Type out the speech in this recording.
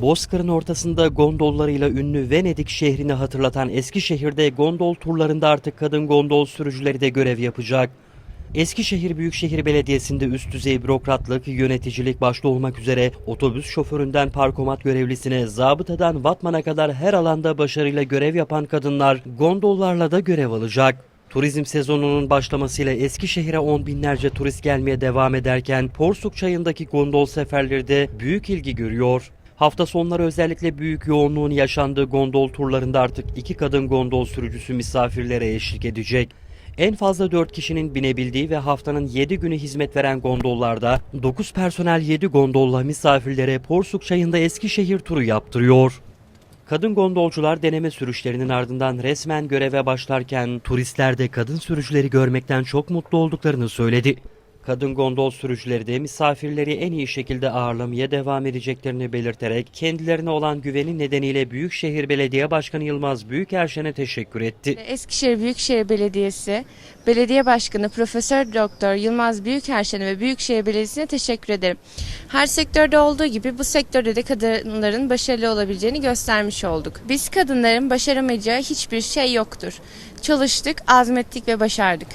Bozkır'ın ortasında gondollarıyla ünlü Venedik şehrini hatırlatan Eskişehir'de gondol turlarında artık kadın gondol sürücüleri de görev yapacak. Eskişehir Büyükşehir Belediyesi'nde üst düzey bürokratlık, yöneticilik başta olmak üzere otobüs şoföründen parkomat görevlisine, zabıtadan vatmana kadar her alanda başarıyla görev yapan kadınlar gondollarla da görev alacak. Turizm sezonunun başlamasıyla Eskişehir'e on binlerce turist gelmeye devam ederken Porsuk Çayı'ndaki gondol seferleri de büyük ilgi görüyor. Hafta sonları özellikle büyük yoğunluğun yaşandığı gondol turlarında artık iki kadın gondol sürücüsü misafirlere eşlik edecek. En fazla 4 kişinin binebildiği ve haftanın 7 günü hizmet veren gondollarda 9 personel 7 gondolla misafirlere Porsuk Çayı'nda Eskişehir turu yaptırıyor. Kadın gondolcular deneme sürüşlerinin ardından resmen göreve başlarken turistler de kadın sürücüleri görmekten çok mutlu olduklarını söyledi. Kadın gondol sürücüleri de misafirleri en iyi şekilde ağırlamaya devam edeceklerini belirterek kendilerine olan güveni nedeniyle Büyükşehir Belediye Başkanı Yılmaz Büyükerşen'e teşekkür etti. Eskişehir Büyükşehir Belediyesi Belediye Başkanı Profesör Doktor Yılmaz Büyükerşen'e ve Büyükşehir Belediyesi'ne teşekkür ederim. Her sektörde olduğu gibi bu sektörde de kadınların başarılı olabileceğini göstermiş olduk. Biz kadınların başaramayacağı hiçbir şey yoktur. Çalıştık, azmettik ve başardık.